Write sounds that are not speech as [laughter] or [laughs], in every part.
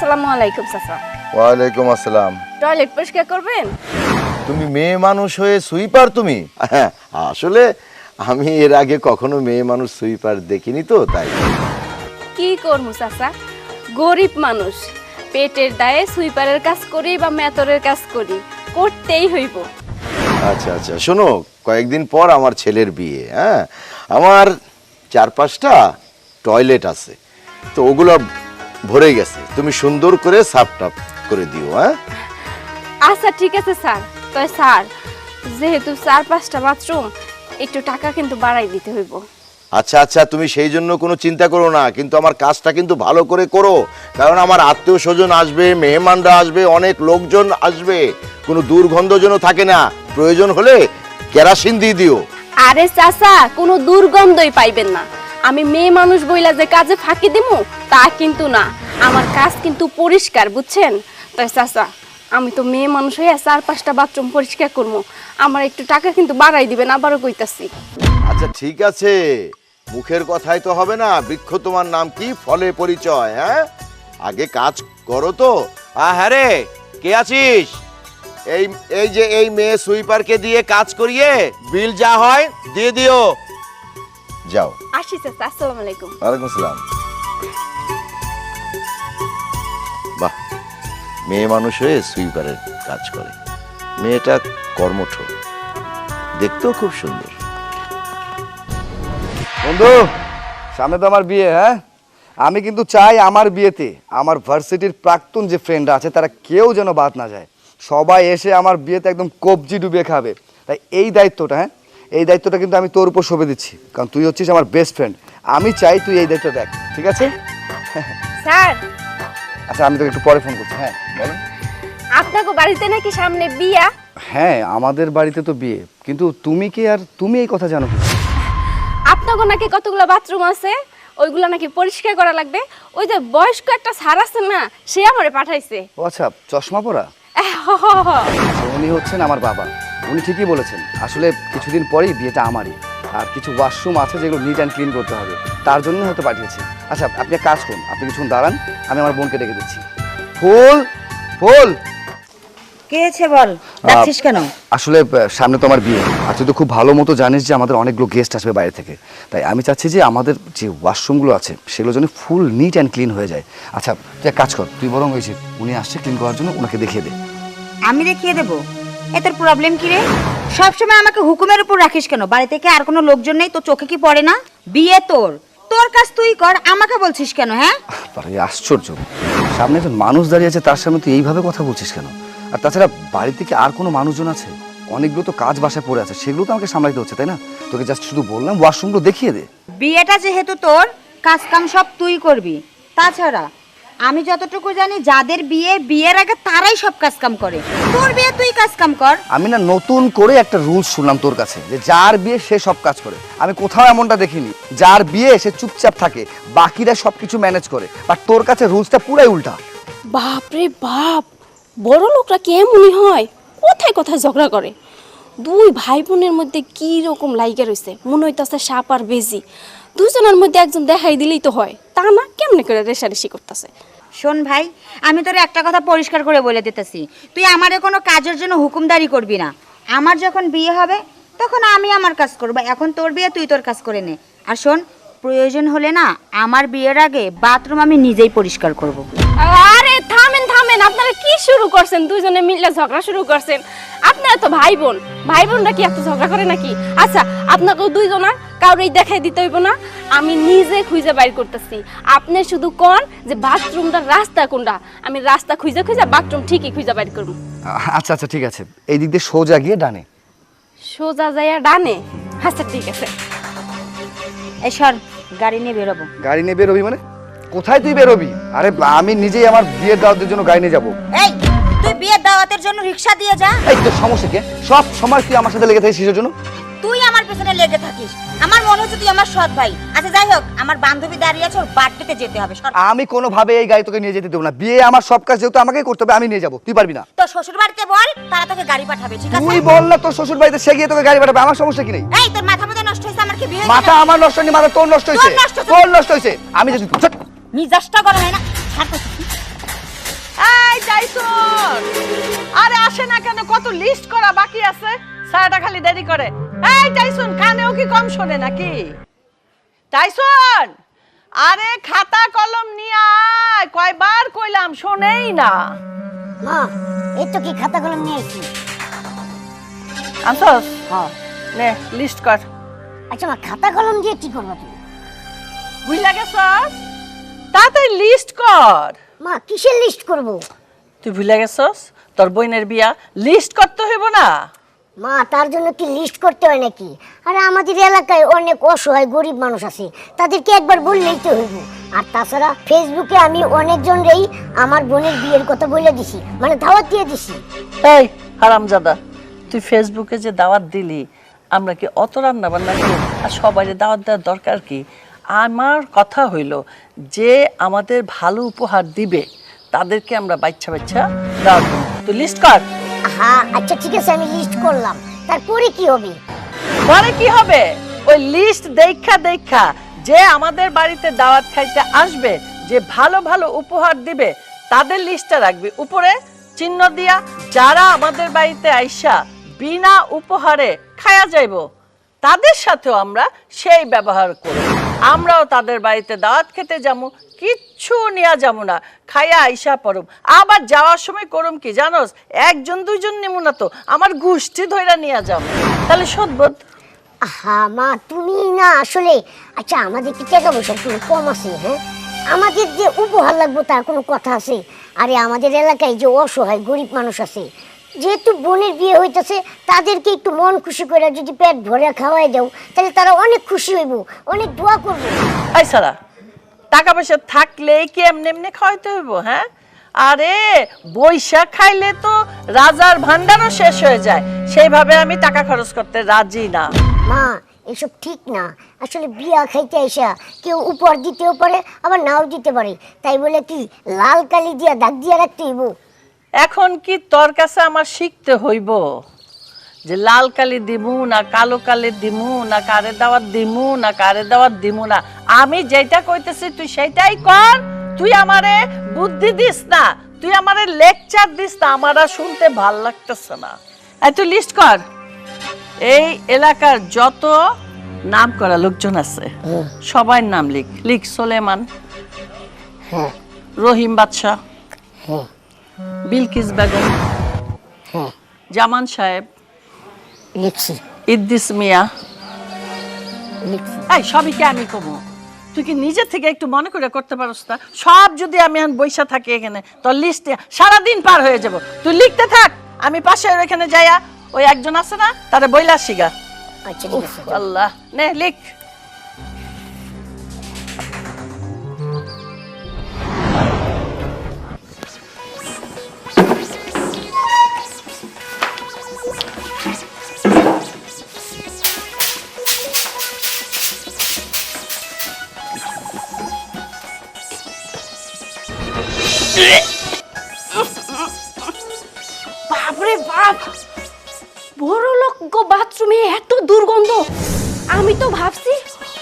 আসসালামু আলাইকুম চাচা। ওয়ালাইকুম আসসালাম। টয়লেট পরিষ্কার করবেন? তুমি মেয়ে মানুষ হয়ে সুইপার তুমি? হ্যাঁ আসলে আমি এর আগে কখনো মেয়ে মানুষ সুইপার দেখিনি তো তাই। কি করমু চাচা? গরিব মানুষ। পেটের দায়ে সুইপারের কাজ করি বা মেতরের কাজ করি করতেই হইব। আচ্ছা আচ্ছা শোনো কয়েকদিন পর আমার ছেলের বিয়ে হ্যাঁ? আমার চার পাঁচটা টয়লেট আছে তো ওগুলো ভরে গেছে। তুমি সুন্দর করে সাফ টাপ করে দিও হ্যাঁ? আচ্ছা ঠিক আছে স্যার। তবে স্যার যেহেতু চার পাঁচটা বাথরুম একটু টাকা কিন্তু বাড়াই দিতে হইব। আচ্ছা আচ্ছা তুমি সেই জন্য কোনো চিন্তা করো না কিন্তু আমার কাজটা কিন্তু ভালো করে করো। কারণ আমার আত্মীয় স্বজন আসবে মেহমানরা আসবে অনেক লোকজন আসবে। কোনো দুর্গন্ধ যেন থাকে না। প্রয়োজন হলে কেরাসিন দিয়ে দিও। আরে চাচা কোনো দুর্গন্ধই পাইবেন না। আমি মেয়ে মানুষ বইলা যে কাজে ফাঁকি দিমু, তা কিন্তু না। আমার কাজ কিন্তু পরিষ্কার, বুঝছেন? তাই চাচা, আমি তো মেয়ে মানুষ হয়ে চার পাঁচটা বাথরুম পরিষ্কার করব আমার একটু টাকা কিন্তু বাড়াই দিবেন, আবারও কইতাছি। আচ্ছা ঠিক আছে। মুখের কথাই তো হবে না। বৃক্ষ তোমার নাম কি? ফলে পরিচয় হ্যাঁ? আগে কাজ করো তো। হ্যাঁ রে, কে আছিস? এই এই যে এই মেয়ে সুইপারকে দিয়ে কাজ করিয়ে বিল যা হয় দিয়ে দিও। যাও। আসি চাচা আসসালামু আলাইকুম। ওয়ালাইকুম আসসালাম। বাহ মেয়ে মানুষ হয়ে সুইপারের কাজ করে। মেয়েটা কর্মঠ। দেখতেও খুব সুন্দর। বন্ধু সামনে তো আমার বিয়ে হ্যাঁ? আমি কিন্তু চাই আমার বিয়েতে আমার ভার্সিটির প্রাক্তন যে ফ্রেন্ডরা আছে তারা কেউ যেন বাদ না যায়। সবাই এসে আমার বিয়েতে একদম কবজি ডুবিয়ে খাবে। তাই এই দায়িত্বটা হ্যাঁ? এই দায়িত্বটা কিন্তু আমি তোর উপর সঁপে দিচ্ছি কারণ তুই হচ্ছিস আমার বেস্ট ফ্রেন্ড আমি চাই তুই এই দায়িত্ব দেখ ঠিক আছে? স্যার। আচ্ছা আমি তোকে একটু পরে ফোন করছি হ্যাঁ বলো আপনাকে বাড়িতে নাকি সামনে বিয়া? হ্যাঁ আমাদের বাড়িতে তো বিয়ে কিন্তু তুমি কি আর তুমি এই কথা জানো? আপনাকে নাকি কতগুলো বাথরুম আছে? ওইগুলো নাকি পরিষ্কার করা লাগবে? ওই যে বয়স্ক একটা স্যার আছে না সে আমারে পাঠাইছে। ও আচ্ছা চশমা পরা? উনি হচ্ছেন আমার বাবা। উনি ঠিকই বলেছেন। আসলে কিছুদিন পরেই বিয়েটা আমারই। আর কিছু ওয়াশরুম আছে যেগুলো নিট অ্যান্ড ক্লিন করতে হবে। তার জন্য হয়তো পাঠিয়েছি। আচ্ছা আপনি এক কাজ করুন। আপনি কিছুক্ষণ দাঁড়ান। আমি আমার বোনকে ডেকে দিচ্ছি। ফুল! ফুল! কে আছে বল? ডাকছিস কেন? আসলে আহ, সামনে তো আমার বিয়ে। আর তুই তো খুব ভালো মতো জানিস যে আমাদের অনেকগুলো গেস্ট আসবে বাইরে থেকে। তাই আমি চাচ্ছি যে আমাদের যে ওয়াশরুমগুলো আছে সেগুলো যেন ফুল নিট অ্যান্ড ক্লিন হয়ে যায়। আচ্ছা তুই এক কাজ কর। তুই বরং ওই উনি আসছে ক্লিন করার জন্য ওনাকে দেখিয়ে দে। আমি দেখিয়ে দেবো? তোর প্রবলেম কি রে? সবসময় আমাকে হুকুমের উপর রাখিস কেন? বাড়ি থেকে আর কোনো লোকজন নেই? তোর চোখে কি পড়ে না? বিয়ে তোর। তোর কাজ তুই কর আমাকে বলছিস কেন হ্যাঁ? আরে আশ্চর্য। সামনে একজন মানুষ দাঁড়িয়ে আছে তার সামনে তুই এইভাবে কথা বলছিস কেন? আর তাছাড়া বাড়ি থেকে আর কোনো মানুষজন আছে? অনেকগুলো তো কাজ বাসায় পড়ে আছে সেগুলো তো আমাকে সামলাইতে হচ্ছে তাই না? তোকে জাস্ট শুধু বললাম ওয়াশরুমগুলো দেখিয়ে দে। বিয়েটা যেহেতু তোর কাজ কাম সব তুই করবি। তাছাড়া আমি যতটুকু জানি যাদের বিয়ে বিয়ের আগে তারাই সব কাজ কাম করে। তোর বিয়ে তুই কাজ কাম কর। আমি না নতুন করে একটা রুলস শুনলাম তোর কাছে যে যার বিয়ে সে সব কাজ করে। আমি কোথাও এমনটা দেখিনি যার বিয়ে সে চুপচাপ থাকে বাকিরা সব কিছু ম্যানেজ করে। বাট তোর কাছে রুলসটা পুরাই উল্টা। বাপরে বাপ বড় লোকরা কেমনই হয়? কোথায় কোথায় ঝগড়া করে? দুই ভাই বোনের মধ্যে কি রকম লাইগা রয়েছে মনে হইতাছে সাপ আর বেজি। দুজনের মধ্যে একজন দেখাই দিলেই তো হয়। তা না কেমনে করে রেশারেশি করতেছে? শোন ভাই আমি তোর একটা কথা পরিষ্কার করে বলে দিতেছি। তুই আমারে কোনো কাজের জন্য হুকুমদারি করবি না। আমার যখন বিয়ে হবে তখন আমি আমার কাজ করব। এখন তোর বিয়ে তুই তোর কাজ করে নে। আর শোন প্রয়োজন হলে না আমার বিয়ের আগে বাথরুম আমি নিজেই পরিষ্কার করব। আরে থামেন থামেন। আপনারা কি শুরু করছেন? দুইজনে মিলে ঝগড়া শুরু করছেন। আপনারা তো ভাই বোন। ভাই বোনরা কি এত ঝগড়া করে নাকি? আচ্ছা আপনাকে দুইজনা কাউরেই দেখাই দিতে হইব না। আমি নিজে খুঁজে বাইর করতেছি। আপনি শুধু কোন যে বাথরুমটার রাস্তা কোনটা। আমি রাস্তা খুঁজে খুঁজে বাথরুম ঠিকই খুঁজে বাইর করব। আচ্ছা আচ্ছা ঠিক আছে। এই দিক দিয়ে সোজা গিয়ে ডানে। সোজা যাইয়া ডানে? আচ্ছা ঠিক আছে। এই সর গাড়ি নিয়ে বেরোবো। গাড়ি নিয়ে বেরোবি মানে? কোথায় তুই বেরোবি? আরে আমি নিজেই আমার বিয়ের দাওয়াতের জন্য গাড়ি নিয়ে যাব। এই তুই বিয়ের দাওয়াতের জন্য রিক্সা দিয়ে যা। এই তোর সমস্যা কি? সব সময় তুই আমার সাথে লেগে থাকিস জন্য? পেছনে লেগে থাকিস। আমার মনে হচ্ছে তুই আমার সৎ ভাই। আচ্ছা যাই হোক আমার বান্ধবী দাঁড়িয়ে আছে ওর বার্থডেতে যেতে হবে সর। আমি কোনোভাবে এই গাড়ি তোকে নিয়ে যেতে দেবো না। বিয়ে আমার সব কাজ যেহেতু আমাকেই করতে হবে আমি নিয়ে যাব। তুই পারবি না। তোর শ্বশুর বাড়িতে বল তারা তোকে গাড়ি পাঠাবে ঠিক আছে? তুই বল না তোর শ্বশুর বাড়িতে সে গিয়ে তোকে গাড়ি পাঠাবে আমার সমস্যা কি নেই? এই তোর মাথা মতো নষ্ট হয়েছে আমার কি বিয়ে হয়েছে মাথা নাকি? আমার নষ্ট হয়নি মাথা তোর নষ্ট হয়েছে। তোর নষ্ট হয়েছে। তোর নষ্ট হয়েছে। আমি যদি ছট, মিজাজটা গরম হয় না ছাড় তো। এই টাইসন আরে আসে না কেন? কত লিস্ট করা বাকি আছে। সারাটা খালি দেরি করে। এই টাইসন কানেও কি কম শোনে নাকি? টাইসন আরে খাতা কলম নিয়ে আয় কয়বার কইলাম শোনেই না। মা এই তো কি খাতা কলম নিয়ে এসেছি আনছস? হ্যাঁ নে লিস্ট কর। আচ্ছা মা খাতা কলম দিয়ে কি করব তুমি? বুঝলা গেছস? তাড়াতাড়ি লিস্ট কর। মা কিসের লিস্ট করব? তুই ভুলে গেছস? তোর বোনের বিয়া লিস্ট করতে হইব না। মা, তার জন্য কি লিস্ট করতে হয় নাকি? আরে আমাদের এলাকায় অনেক অসহায় গরিব মানুষ আছে, তাদেরকে একবার বললেই তো হইব। আর তাছাড়া ফেসবুকে আমি অনেকজনরেই আমার বোনের বিয়ের কথা বলে দিছি মানে দাওয়াত দিয়ে দিছি। এই হারামজাদা, তুই ফেসবুকে যে দাওয়াত দিলি, আমরা কি অত রান্না বান্না করি? আর সবাই দাওয়াত দেওয়ার দরকার কি? আমার কথা হইল যে আমাদের ভালো উপহার দিবে, তাদেরকে আমরা বাচ্চা বাচ্চা দাওয়াত দেব। তুই লিস্ট কর। হ্যাঁ আচ্ছা ঠিক আছে, আমি লিস্ট করলাম। তারপরে কি হবে? পরে কি হবে? ওই লিস্ট দেখা দেখা যে আমাদের বাড়িতে দাওয়াত খাইতে আসবে, যে ভালো ভালো উপহার দিবে, তাদের লিস্টটা রাখবি। উপরে চিহ্ন দিয়া যারা আমাদের বাড়িতে আইসা বিনা উপহারে খায়া যাইব, তাদের সাথেও আমরা সেই ব্যবহার করব। আমরাও তাদের বাড়িতে দাওয়াত খেতে যাব কিচ্ছু নিয়ে যাব না। খাইয়া আইসা পড়ব আবার যাওয়ার সময় করুম কি জানোস? একজন দুইজন নিমু না তো। আমার গোষ্ঠী ধইরা নিয়ে যাব তাহলে সদবোধ হ্যাঁ মা তুমি না আসলে আচ্ছা আমাদের কি টাকা পয়সা একটু কম আছে হ্যাঁ? আমাদের যে উপহার লাগবে তার কোনো কথা আছে? আরে আমাদের এলাকায় যে অসহায় গরিব মানুষ আছে যেহেতু বোনের বিয়ে হইতেছে তাদেরকে একটু মন খুশি করে যদি পেট ভরে খাওয়াই দাও তাহলে তারা অনেক খুশি হইব অনেক দোয়া করবে। এই সারা টাকা পয়সা থাকলে কি এমনি এমনি খাওয়াইতে হইব হ্যাঁ? আরে বৈশাখ খাইলে তো রাজার ভান্ডারও শেষ হয়ে যায়। সেইভাবে আমি টাকা খরচ করতে রাজি না। মা এসব ঠিক না। আসলে বিয়া খাইতে আইসা কেউ উপহার দিতেও পারে আবার নাও দিতে পারে। তাই বলে কি লাল কালি দিয়া দাগ দিয়া রাখতে হইব? এখন কি তোর কাছে আমার শিখতে হইব? যে লাল কালি দিমু না কালো কালি দিমু না কারে দাওয়াত দিমু না কারে দাওয়াত দিমু না। আমি যেটা কইতেছি তুই সেটাই কর। তুই আমারে বুদ্ধি দিস না তুই আমারে লেকচার দিস না আমার আর শুনতে ভালো লাগতেছে না। এই তুই লিস্ট কর। এই এলাকার যত নাম করা লোকজন আছে সবার নাম লিখ। লিখ সোলেমান। রহিম বাদশাহ। বিলকিস বেগম। জামান সাহেব। লিখছি ইদ্দিস মিয়া লিখছি এই সবই কি আমি কমু? তুই কি নিজে থেকে একটু মনে করে করতে পারস না? সব যদি আমি এখন বৈশা থাকি এখানে তোর লিস্টে সারাদিন পার হয়ে যাব। তুই লিখতে থাক আমি পাশে এখানে যাইয়া ওই একজন আছে না তারে বইলা শিগা। আচ্ছা আল্লাহ। নে লিখ। বাপরে বাপ! বড় লোক গো বাথরুমে এত দুর্গন্ধ। আমি তো ভাবছি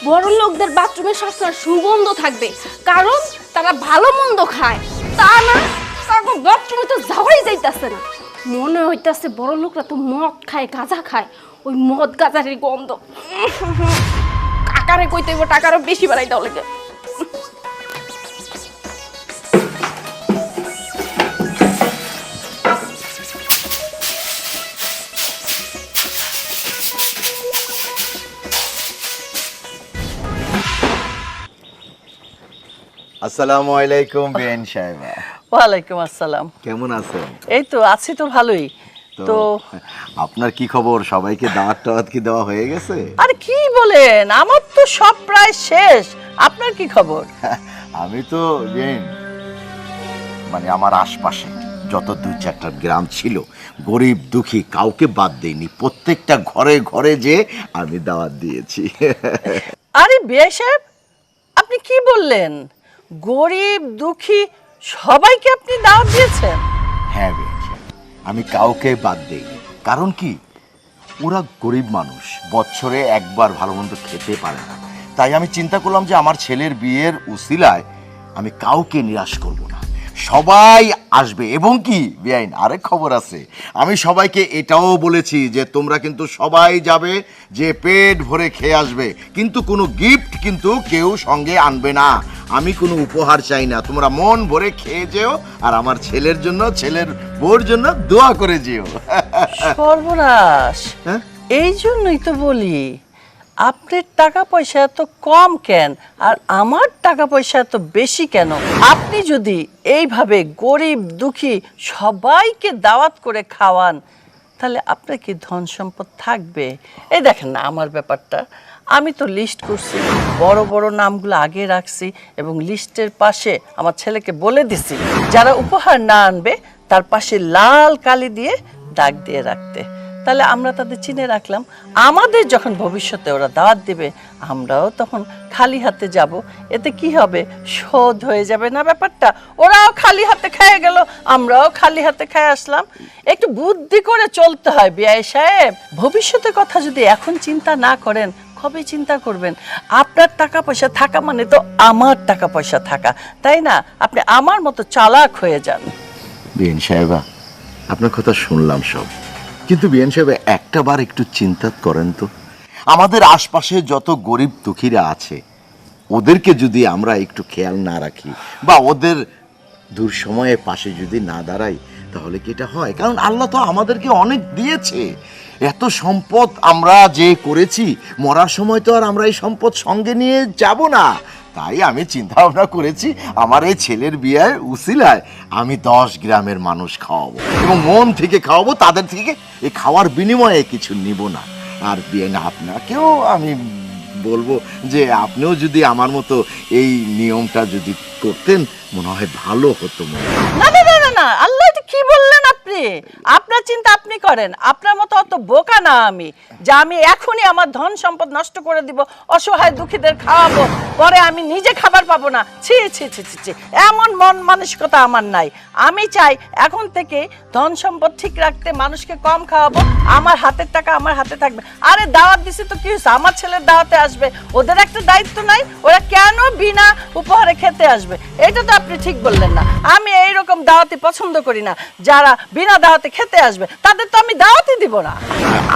বড় লোকদের বাথরুমে সবসময় সুগন্ধ থাকবে, কারণ তারা ভালো মন্দ খায়। তা না তারপর বাথরুমে তো যাওয়াই যাইতাছে না। মনে হইতাছে বড় লোকরা তো মদ খায়, গাঁজা খায়। ওই মদ গাঁজারের গন্ধ। কাকারে কইতে টাকারও বেশি বাড়াই দাও লেগে আসসালামু আলাইকুম বেন সাহেবা। ওয়ালাইকুম আসসালাম। কেমন আছেন? এই তো আছি তো ভালোই। তো আপনার কি খবর? সবাইকে দাওয়াত টাওয়াত কি দেওয়া হয়ে গেছে? আরে কি বলেন? আমার তো সব প্রায় শেষ। আপনার কি খবর? [laughs] আমি তো বেন মানে আমার আশপাশে যত দুই চারটা গ্রাম ছিল গরিব দুঃখী কাউকে বাদ দেইনি। প্রত্যেকটা ঘরে ঘরে যে আমি দাওয়াত দিয়েছি। [laughs] আরে বিয়ে সাহেব আপনি কি বললেন? গরিব, দুঃখী, সবাইকে আপনি দাওয়াত দিয়েছেন। হ্যাঁ বেন আমি কাউকে বাদ দেই কারণ কি? ওরা গরিব মানুষ। বছরে একবার ভালো মন্দ খেতে পারে না। তাই আমি চিন্তা করলাম যে আমার ছেলের বিয়ের উসিলায় আমি কাউকে নিরাশ করব না। সবাই আসবে। এবং কি? বেআইন আরেক খবর আছে। আমি সবাইকে এটাও বলেছি যে তোমরা কিন্তু সবাই যাবে যে পেট ভরে খেয়ে আসবে। কিন্তু কোনো গিফট কিন্তু কেউ সঙ্গে আনবে না। আমি কোনো উপহার চাই না। তোমরা মন ভরে খেয়ে যেও আর আমার ছেলের জন্য ছেলের বউর জন্য দোয়া করে যেও। সর্বনাশ। হ্যাঁ? এই জন্যই তো বলি। আপনার টাকা পয়সা এত কম কেন? আর আমার টাকা পয়সা এত বেশি কেন? আপনি যদি এইভাবে গরিব, দুঃখী সবাইকে দাওয়াত করে খাওয়ান, তাহলে আপনার কি ধন সম্পদ থাকবে? এই দেখেন না আমার ব্যাপারটা। আমি তো লিস্ট করছি, বড় বড় নামগুলো আগে রাখছি এবং লিস্টের পাশে আমার ছেলেকে বলে দিছি, যারা উপহার না আনবে, তার পাশে লাল কালি দিয়ে দাগ দিয়ে রাখতে। তাহলে আমরা তাদের চিনে রাখলাম। আমাদের যখন ভবিষ্যতে ওরা দাওয়াত দেবে, আমরাও তখন খালি হাতে যাব। এতে কি হবে? শোধ হয়ে যাবে না ব্যাপারটা? ওরাও খালি হাতে খেয়ে গেল, আমরাও খালি হাতে খেয়ে আসলাম। একটু বুদ্ধি করে চলতে হয়, বিআই সাহেব। ভবিষ্যতের কথা যদি এখন চিন্তা না করেন, কবে চিন্তা করবেন? আপনার টাকা পয়সা থাকা মানে তো আমার টাকা পয়সা থাকা, তাই না? আপনি আমার মতো চালাক হয়ে যান। বিএন সাহেবা, আপনার কথা শুনলাম সব। কিন্তু বিএন সাহেব, একটা বার একটু চিন্তা করেন তো। আমাদের আশপাশে যত গরিব দুঃখীরা আছে, ওদেরকে যদি আমরা একটু খেয়াল না রাখি, বা ওদের দুঃসময়ে পাশে যদি না দাঁড়াই, তাহলে কি এটা হয়? কারণ আল্লাহ তো আমাদেরকে অনেক দিয়েছে। এত সম্পদ আমরা যে করেছি, মরার সময় তো আর আমরা এই সম্পদ সঙ্গে নিয়ে যাব না। তাই আমি চিন্তা ভাবনা করেছি আমার এই ছেলের বিয়ের উসিলায় আমি দশ গ্রামের মানুষ খাওয়াবো এবং মন থেকে খাওয়াবো, তাদের থেকে এই খাওয়ার বিনিময়ে কিছু নিব না আর বিয়ে না আপনাকেও আমি বলব যে আপনিও যদি আমার মতো এই নিয়মটা যদি করতেন, মনে হয় ভালো হতো মনে হয়। না না না, আল্লাহ এটা কি বললেন আপনি? আপনার চিন্তা আপনি করেন। আপনার মতো অত বোকা না আমি। যে আমি এখনই আমার ধন সম্পদ নষ্ট করে দিব, অসহায় দুঃখীদের খাওয়াবো, পরে আমি নিজে খাবার পাবো না। ছি ছি ছি ছি ছি। এমন মন মানসিকতা আমার নাই। আমি চাই এখন থেকে ধন সম্পদ ঠিক রাখতে মানুষকে কম খাওয়াবো, আমার হাতের টাকা আমার হাতে থাকবে। আরে দাওয়াত দিছি তো কি হয়েছে? আমার ছেলের দাওয়াতে আসবে। ওদের একটা দায়িত্ব নাই, ওরা কেন বিনা উপহারে খেতে আসবে? এটা তো আপনি ঠিক বললেন না। আমি এইরকম দাওয়াতি পছন্দ করি না। যারা বিনা দাওয়াতে খেতে আসবে তাদের তো আমি দাওয়াতই দিব না।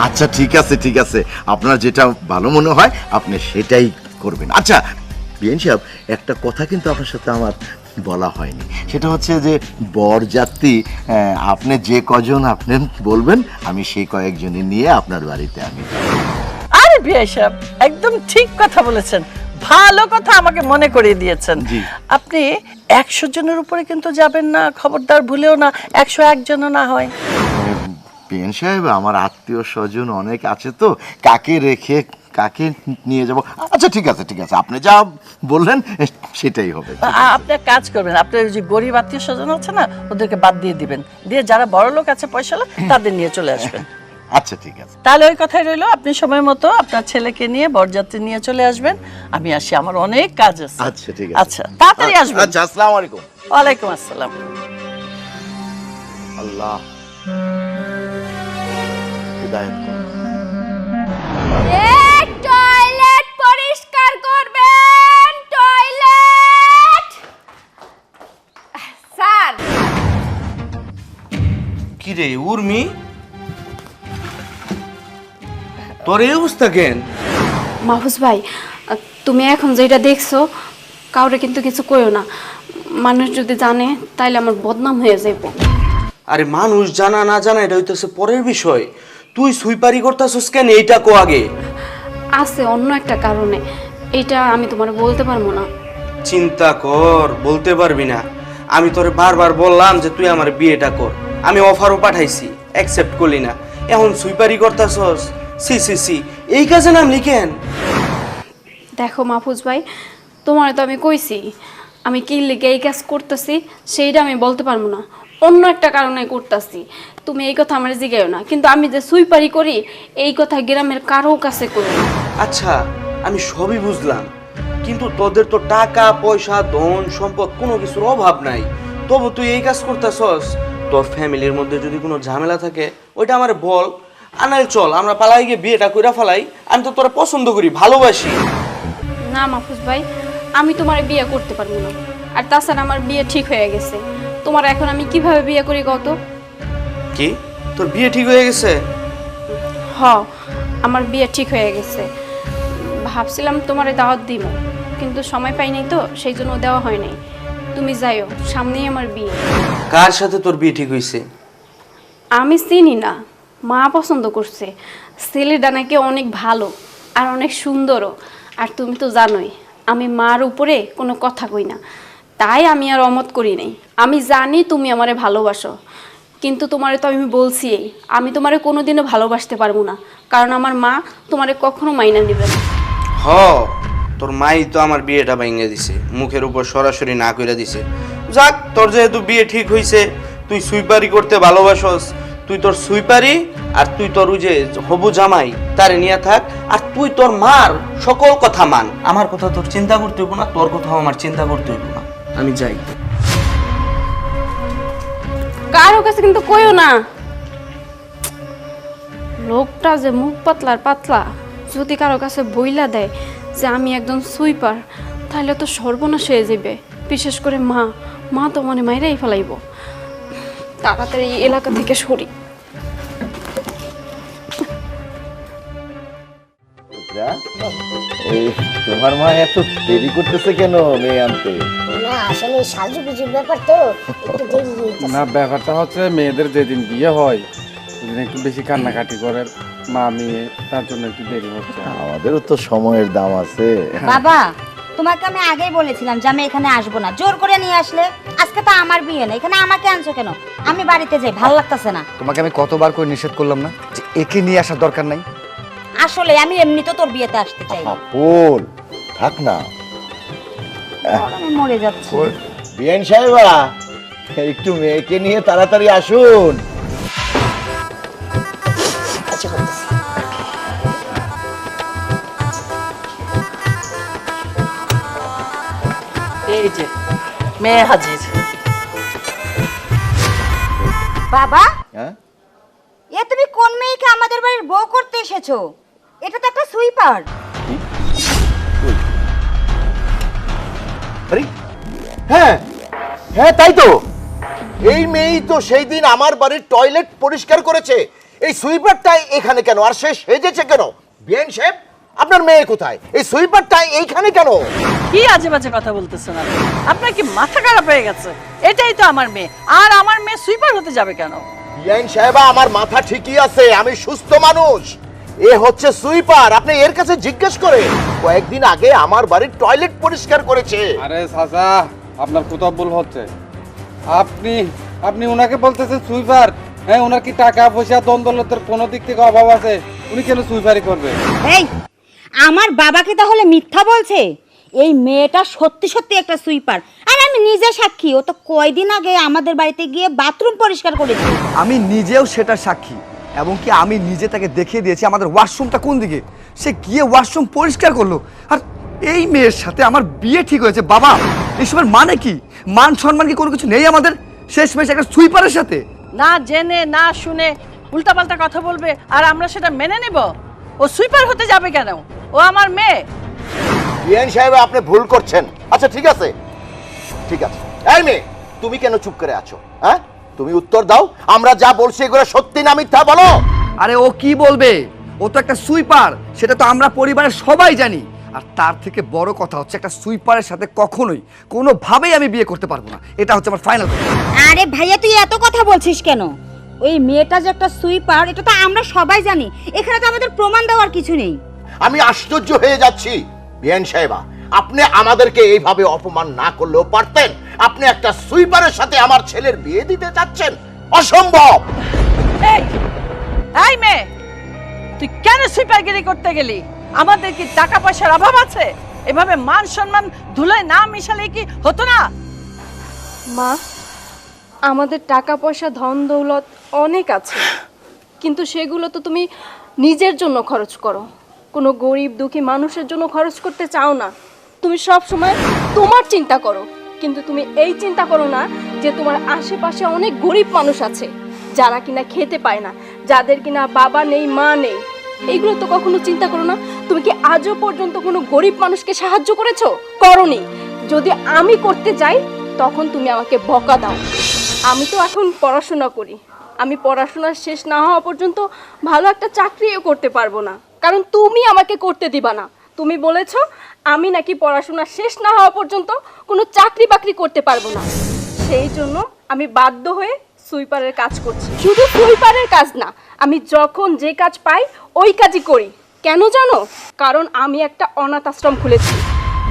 আচ্ছা ঠিক আছে ঠিক আছে। আপনার যেটা ভালো মনে হয় আপনি সেটাই করবেন। আচ্ছা বিএন সাহেব একটা কথা কিন্তু আপনার সাথে আমার বলা হয়নি। সেটা হচ্ছে যে বরযাত্রী আপনি যে কজন আপনি বলবেন আমি সেই কয়েকজনই নিয়ে আপনার বাড়িতে আমি আরে বিয়ে সাহেব একদম ঠিক কথা বলেছেন। ভালো কথা আমাকে মনে করিয়ে দিয়েছেন। আপনি একশো জনের উপরে কিন্তু যাবেন না খবরদার ভুলেও না একশো একজনও না হয়। বিএন সাহেব আমার আত্মীয় স্বজন অনেক আছে তো কাকে রেখে কাকে নিয়ে যাব? আচ্ছা ঠিক আছে ঠিক আছে আপনি যা বললেন সেটাই হবে। আপনি এক কাজ করবেন আপনার যে গরিব আত্মীয় স্বজন আছে না ওদেরকে বাদ দিয়ে দিবেন। দিয়ে যারা বড় লোক আছে পয়সা তাদের নিয়ে চলে আসবেন। আচ্ছা ঠিক আছে। তাহলে ওই কথাই রইল আপনি সময় মতো আপনার ছেলেকে নিয়ে বরযাত্রী নিয়ে চলে আসবেন। আমি আসি আমার অনেক কাজ আছে। আচ্ছা ঠিক আছে। আচ্ছা তাড়াতাড়ি আসবেন। আচ্ছা আসসালামু আলাইকুম। ওয়ালাইকুম আসসালাম। আল্লাহ। হিদায়াত করুন। টয়লেট পরিষ্কার করবেন টয়লেট। স্যার। কি রে উর্মি? তোর এই অবস্থা কেন? মাহফুজ ভাই তুমি এখন যেটা দেখছ কাউরে কিন্তু কিছু কইও না। মানুষ যদি জানে তাইলে আমার বদনাম হয়ে যাইব। আরে মানুষ জানা না জানা এটা হইতেছে পরের বিষয়। তুই সুইপারি করতেছস কেন? এইটা কো আগে। আছে অন্য একটা কারণে। এটা আমি তোমার বলতে পারব না। চিন্তা কর বলতে পারবি না। আমি তোরে বারবার বললাম যে তুই আমার বিয়েটা কর। আমি অফারও পাঠাইছি অ্যাকসেপ্ট করলি না। এখন সুইপারি করতেছস? সি সি সি। এই কাজে নামলি কেন দেখো মাহফুজ ভাই তোমার তো আমি কইছি আমি কি লিগে এই কাজ করতেছি সেইটা আমি বলতে পারব না। অন্য একটা কারণে করতেছি। তুমি এই কথা আমার জিগাইও না কিন্তু আমি যে সুইপারি করি এই কথা গ্রামের কারও কাছে করি না। আচ্ছা আমি সবই বুঝলাম কিন্তু তোদের তো টাকা পয়সা ধন সম্পদ কোনো কিছুর অভাব নাই। তবু তুই এই কাজ করতেছস তোর ফ্যামিলির মধ্যে যদি কোনো ঝামেলা থাকে ওইটা আমার বল। আনাল চল আমরা পালাই গিয়ে বিয়েটা কইরা ফেলাই। আমি তো তোরা পছন্দ করি ভালোবাসি। না মাহফুজ ভাই আমি তোমার বিয়ে করতে পারব না। আর তাছাড়া আমার বিয়ে ঠিক হয়ে গেছে। তোমার এখন আমি কীভাবে বিয়ে করি কত? কি? তোর বিয়ে ঠিক হয়ে গেছে? হ আমার বিয়ে ঠিক হয়ে গেছে। ভাবছিলাম তোমারে দাওয়াত দিব কিন্তু সময় পাই নাই তো সেই জন্য দেওয়া হয় নাই। তুমি যাইও সামনেই আমার বিয়ে। কার সাথে তোর বিয়ে ঠিক হয়েছে আমি চিনি না। মা পছন্দ করছে। ছেলেটা নাকি অনেক ভালো আর অনেক সুন্দরও। আর তুমি তো জানোই, আমি মার উপরে কোনো কথা কই না। তাই আমি আর অমত করি নাই। আমি জানি তুমি আমারে ভালোবাসো, কিন্তু তোমারে তো আমি বলছি আমি তোমারে কোনোদিনও ভালোবাসতে পারব না। কারণ আমার মা তোমারে কখনো মাইনা নেবে না। হ, তোর মাই তো আমার বিয়েটা ভেঙে দিছে, মুখের উপর সরাসরি না কইরা দিছে। যাক, তোর যেহেতু বিয়ে ঠিক হইছে, তুই সুইপারি করতে ভালোবাসস তুই তোর সুইপারি আর তুই তোর ওই যে হবু জামাই, তারে নিয়ে থাক, আর তুই তোর মার সকল কথা মান। আমার কথা তোর চিন্তা করতে হইব না, তোর কথাও আমার চিন্তা করতে হইব না। আমি যাই। কারও কাছে কিন্তু কইও না। লোকটা যে মুখ পাতলার পাতলা, যদি কারও কাছে বইলা দেয় যে আমি একজন সুইপার, তাহলে তো সর্বনাশ হয়ে যাবে বিশেষ করে মা মা তো মনে মাইরাই ফেলাইব। তাড়াতাড়ি এলাকা থেকে সরি। এই তোমার মা এত দেরি করতেছে কেন মেয়ে আনতে? না আসলে সাজুগুজুর ব্যাপার তো একটু দেরি হইতেছে না ব্যাপারটা হচ্ছে মেয়েদের যেদিন বিয়ে হয় সেদিন একটু বেশি কান্নাকাটি করে মা মেয়ে তার জন্য একটু দেরি হচ্ছে। আমাদেরও তো সময়ের দাম আছে। বাবা তোমাকে আমি আগেই বলেছিলাম যে আমি এখানে আসব না। জোর করে নিয়ে আসলে আজকে তো আমার বিয়ে না এখানে আমাকে আনছো কেন? আমি বাড়িতে যাই ভালো লাগতেছে না। তোমাকে আমি কতবার করে নিষেধ করলাম না যে একে নিয়ে আসার দরকার নাই? আসলে আমি এমনি তো তোর বিয়েতে আসতে চাই না। ফুল থাক না। আমি মরে যাচ্ছি। বিএন সাহেবা একটু মেয়েকে নিয়ে তাড়াতাড়ি আসুন। আচ্ছা করতেছি এই যে মেয়ে হাজির। বাবা? হ্যাঁ? এ তুমি কোন মেয়েকে আমাদের বাড়ির বউ করতে এসেছ? এটা তো একটা সুইপার। আরে হ্যাঁ হ্যাঁ তাই তো। এই মেয়েই তো সেই দিন আমার বাড়ির টয়লেট পরিষ্কার করেছে। এই সুইপারটাই এখানে কেন? আর সে সেজেছে কেন? বিএন সাহেব আপনার মেয়ে কোথায়? এই সুইপারটাই এইখানে কেন? কি আজে বাজে কথা বলতেছেন আপনি? আপনার কি মাথা খারাপ হয়ে গেছে? এটাই তো আমার মেয়ে। আর আমার মেয়ে সুইপার হতে যাবে কেন? বিআইন সাহেবা আমার মাথা ঠিকই আছে। আমি সুস্থ মানুষ। এ হচ্ছে সুইপার আপনি এর কাছে জিজ্ঞেস করে কয়েকদিন আগে আমার বাড়ির টয়লেট পরিষ্কার করেছে। আরে চাচা আপনার কোথাও ভুল হচ্ছে। আপনি আপনি ওনাকে বলতেছেন সুইপার। হ্যাঁ ওনার কি টাকা পয়সা দ্বন্দ্বলতের কোনো দিক থেকে অভাব আছে? উনি কেন সুইপারি করবে? এই আমার বাবাকে তাহলে মিথ্যা বলছে? এই মেয়েটা সত্যি সত্যি একটা সুইপার। আর আমি নিজে সাক্ষী ও তো কয়দিন আগে আমাদের বাড়িতে গিয়ে বাথরুম পরিষ্কার করেছে। আমি নিজেও সেটা সাক্ষী। এবং কি আমি নিজে তাকে দেখিয়ে দিয়েছি আমাদের ওয়াশরুমটা কোন দিকে? সে গিয়ে ওয়াশরুম পরিষ্কার করল। আর এই মেয়ের সাথে আমার বিয়ে ঠিক হয়েছে বাবা। এসবের মানে কি? মান সম্মান কি কোনো কিছু নেই আমাদের? শেষমেশ একটা সুইপারের সাথে। না জেনে না শুনে উল্টাপাল্টা কথা বলবে আর আমরা সেটা মেনে নেব? ও সুইপার হতে যাবে কেন? ও আমার মেয়ে। বিআইন সাহেব আপনি ভুল করছেন। আচ্ছা ঠিক আছে। ঠিক আছে। এই মেয়ে তুমি কেন চুপ করে আছো? হ্যাঁ? তুমি উত্তর দাও। আমরা যা বলছি এগুলো সত্যি না মিথ্যা বলো। আরে ও কি বলবে? ও তো একটা সুইপার। সেটা তো আমরা পরিবারের সবাই জানি। আর তার থেকে বড় কথা হচ্ছে একটা সুইপারের সাথে কখনোই কোনোভাবেই আমি বিয়ে করতে পারব না। এটা হচ্ছে আমার ফাইনাল আরে ভাইয়া তুই এত কথা বলছিস কেন? ওই মেয়েটা যে একটা সুইপার এটা তো আমরা সবাই জানি। এখানে তো আমাদের প্রমাণ দেওয়ার কিছু নেই। আমি আশ্চর্য হয়ে যাচ্ছি বিআইন সাহেবা। আপনি আমাদেরকে এইভাবে অপমান না করলেও পারতেন। আপনি একটা সুইপারের সাথে আমার ছেলের বিয়ে দিতে চাচ্ছেন? অসম্ভব! এই এই মেয়ে তুই কেন সুইপারগিরি করতে গেলি? আমাদের কি টাকা পয়সার অভাব আছে? এভাবে মান সম্মান ধুলায় না মিশালে কি হতো না? মা আমাদের টাকা পয়সা ধন দৌলত অনেক আছে। কিন্তু সেগুলো তো তুমি নিজের জন্য খরচ করো। কোনো গরিব দুঃখী মানুষের জন্য খরচ করতে চাও না। তুমি সব সময় তোমার চিন্তা করো। কিন্তু তুমি এই চিন্তা করো না যে তোমার আশেপাশে অনেক গরিব মানুষ আছে, যারা কিনা খেতে পায় না, যাদের কিনা বাবা নেই, মা নেই। এইগুলো তো কখনো চিন্তা করো না, তুমি কি আজও পর্যন্ত কোনো গরিব মানুষকে সাহায্য করেছ? করনি। যদি আমি করতে যাই, তখন তুমি আমাকে বকা দাও। আমি তো এখন পড়াশোনা করি। আমি পড়াশোনা শেষ না হওয়া পর্যন্ত ভালো একটা চাকরিও করতে পারব না। কারণ তুমি আমাকে করতে দিবা না। তুমি বলেছ আমি নাকি পড়াশোনা শেষ না হওয়া পর্যন্ত কোনো চাকরি বাকরি করতে পারব না। সেই জন্য আমি বাধ্য হয়ে সুইপারের কাজ করছি। শুধু সুইপারের কাজ না, আমি যখন যে কাজ পাই ওই কাজই করি। কেন জানো? কারণ আমি একটা অনাথ আশ্রম খুলেছি,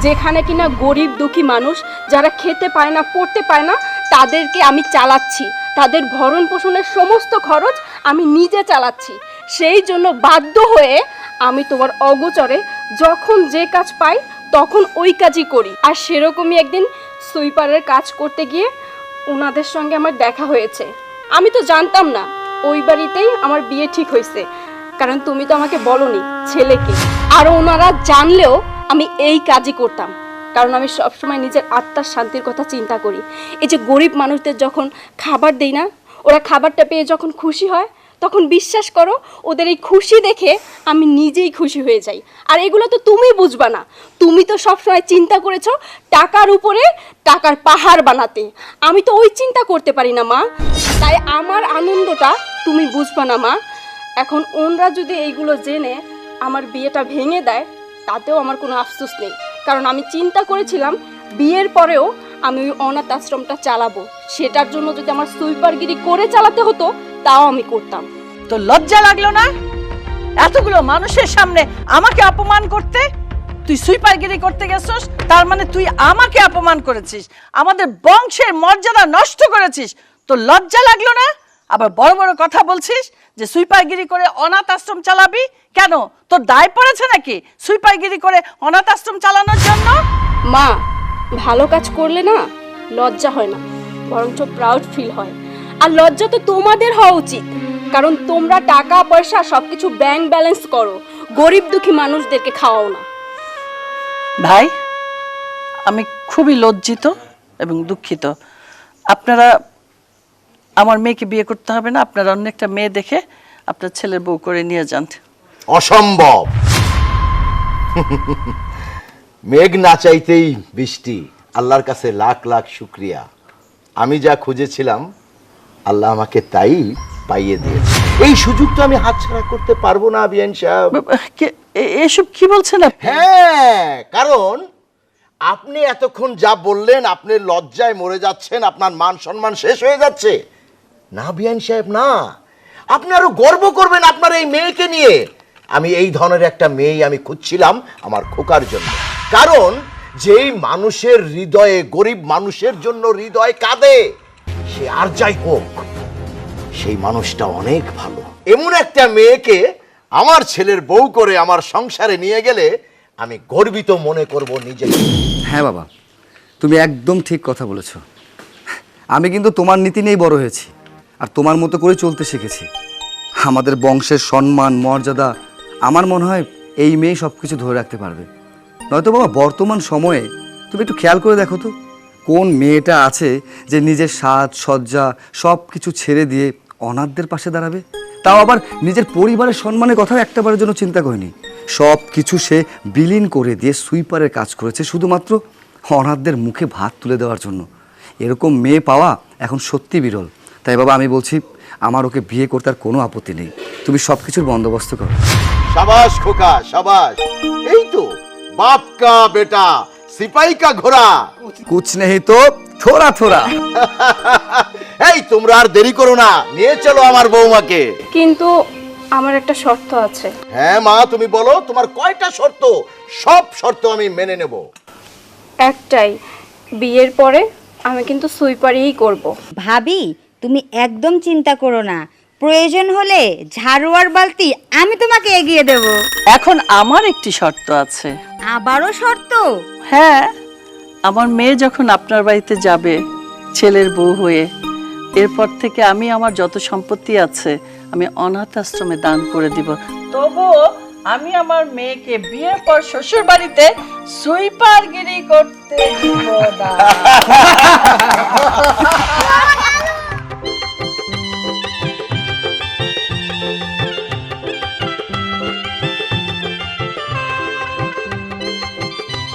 যেখানে কিনা গরিব দুঃখী মানুষ যারা খেতে পায় না, পড়তে পায় না, তাদেরকে আমি চালাচ্ছি। তাদের ভরণ পোষণের সমস্ত খরচ আমি নিজে চালাচ্ছি। সেই জন্য বাধ্য হয়ে আমি তোমার অগোচরে যখন যে কাজ পাই, তখন ওই কাজই করি। আর সেরকমই একদিন সুইপারের কাজ করতে গিয়ে ওনাদের সঙ্গে আমার দেখা হয়েছে। আমি তো জানতাম না, ওই বাড়িতেই আমার বিয়ে ঠিক হয়েছে। কারণ তুমি তো আমাকে বলনি, ছেলেকে। আর ওনারা জানলেও আমি এই কাজই করতাম। কারণ আমি সবসময় নিজের আত্মার শান্তির কথা চিন্তা করি। এই যে গরিব মানুষদের যখন খাবার দেই না, ওরা খাবারটা পেয়ে যখন খুশি হয় তখন বিশ্বাস করো, ওদের এই খুশি দেখে আমি নিজেই খুশি হয়ে যাই। আর এগুলো তো তুমি বুঝবা না। তুমি তো সবসময় চিন্তা করেছ টাকার উপরে টাকার পাহাড় বানাতে। আমি তো ওই চিন্তা করতে পারি না, মা। তাই আমার আনন্দটা তুমি বুঝবা না, মা। এখন ওনরা যদি এইগুলো জেনে আমার বিয়েটা ভেঙে দেয়, তাতেও আমার কোনো আফসোস নেই। কারণ আমি চিন্তা করেছিলাম বিয়ের পরেও আমি ওই অনাথ আশ্রমটা চালাবো। সেটার জন্য যদি আমার সুইপারগিরি করে চালাতে হতো তাও আমি করতাম। তো লজ্জা লাগল না? এতগুলো মানুষের সামনে আমাকে অপমান করতে? তুই সুইপারগিরি করতে গেছস তার মানে তুই আমাকে অপমান করেছিস। আমাদের বংশের মর্যাদা নষ্ট করেছিস। তো লজ্জা লাগল না? আবার বড় বড় কথা বলছিস যে সুইপারগিরি করে অনাথ আশ্রম চালাবি? কেন? তোর দায় পড়েছে নাকি সুইপারগিরি করে অনাথ আশ্রম চালানোর জন্য? মা ভালো কাজ করলে না লজ্জা হয় না বরঞ্চ প্রাউড ফিল হয়। আর লজ্জা তো তোমাদের হওয়া উচিত কারণ তোমরা টাকা পয়সা সবকিছু ব্যাংক ব্যালেন্স করো। গরিব দুঃখী মানুষদেরকে খাওয়াও না। ভাই আমি খুবই লজ্জিত এবং দুঃখিত। আপনারা আমার মেয়েকে বিয়ে করতে হবে না আপনারা অন্য একটা মেয়ে দেখে আপনার ছেলের বউ করে নিয়ে যান। অসম্ভব! মেঘ না চাইতেই বৃষ্টি। আল্লাহর কাছে লাখ লাখ শুক্রিয়া। আমি যা খুঁজেছিলাম আল্লাহ আমাকে তাই পাইয়ে দিয়েছে। এই সুযোগ তো আমি হাতছাড়া করতে পারব না বিয়ান সাহেব। কে- এসব কি বলছেন আপনি? হ্যাঁ কারণ আপনি এতক্ষণ যা বললেন আপনি লজ্জায় মরে যাচ্ছেন আপনার মান সম্মান শেষ হয়ে যাচ্ছে। না বিয়ান সাহেব না। আপনি আরও গর্ব করবেন আপনার এই মেয়েকে নিয়ে। আমি এই ধরনের একটা মেয়ে আমি খুঁজছিলাম আমার খোকার জন্য। কারণ যেই মানুষের হৃদয়ে গরিব মানুষের জন্য হৃদয় কাঁদে, সে আর যাই হোক, সেই মানুষটা অনেক ভালো। এমন একটা মেয়েকে আমার ছেলের বউ করে আমার সংসারে নিয়ে গেলে আমি গর্বিত মনে করব নিজেকে। হ্যাঁ বাবা, তুমি একদম ঠিক কথা বলেছ। আমি কিন্তু তোমার নীতি নিয়েই বড় হয়েছি, আর তোমার মতো করে চলতে শিখেছি। আমাদের বংশের সম্মান, মর্যাদা, আমার মনে হয় এই মেয়ে সব কিছু ধরে রাখতে পারবে। নয়তো বাবা, বর্তমান সময়ে তুমি একটু খেয়াল করে দেখো তো, কোন মেয়েটা আছে যে নিজের সাজ সজ্জা সব কিছু ছেড়ে দিয়ে অনাথদের পাশে দাঁড়াবে? তাও আবার নিজের পরিবারের সম্মানের কথা একটাবারের জন্য চিন্তা করেনি। সব কিছু সে বিলীন করে দিয়ে সুইপারের কাজ করেছে শুধুমাত্র অনাথদের মুখে ভাত তুলে দেওয়ার জন্য। এরকম মেয়ে পাওয়া এখন সত্যি বিরল। তাই বাবা, আমি বলছি, আমার ওকে বিয়ে করতে আর কোনো আপত্তি নেই। তুমি সব কিছুর বন্দোবস্ত করো। সাবাস খোকা, সাবাস। এই তো বাপ কা বেটা সিপাই কা ঘোড়া। কুছ নেই তো থোড়া থোড়া। [laughs] এই তোমরা আর দেরি করো না নিয়ে চলো আমার বৌমাকে। কিন্তু আমার একটা শর্ত আছে। হ্যাঁ মা তুমি বলো তোমার কয়টা শর্ত? সব শর্ত আমি মেনে নেব। একটাই বিয়ের পরে আমি কিন্তু সুইপারিই করব। ভাবি তুমি একদম চিন্তা করো না। প্রয়োজন হলে ঝাড়ুয়ার বালতি আমি তোমাকে এগিয়ে দেব। এখন আমার একটি শর্ত আছে। আবারও শর্ত? হ্যাঁ আমার মেয়ে যখন আপনার বাড়িতে যাবে ছেলের বউ হয়ে এরপর থেকে আমি আমার যত সম্পত্তি আছে আমি অনাথ আশ্রমে দান করে দিব। তবুও আমি আমার মেয়েকে বিয়ের পর শ্বশুর বাড়িতে সুইপারগিরি করতে দিব না। [laughs]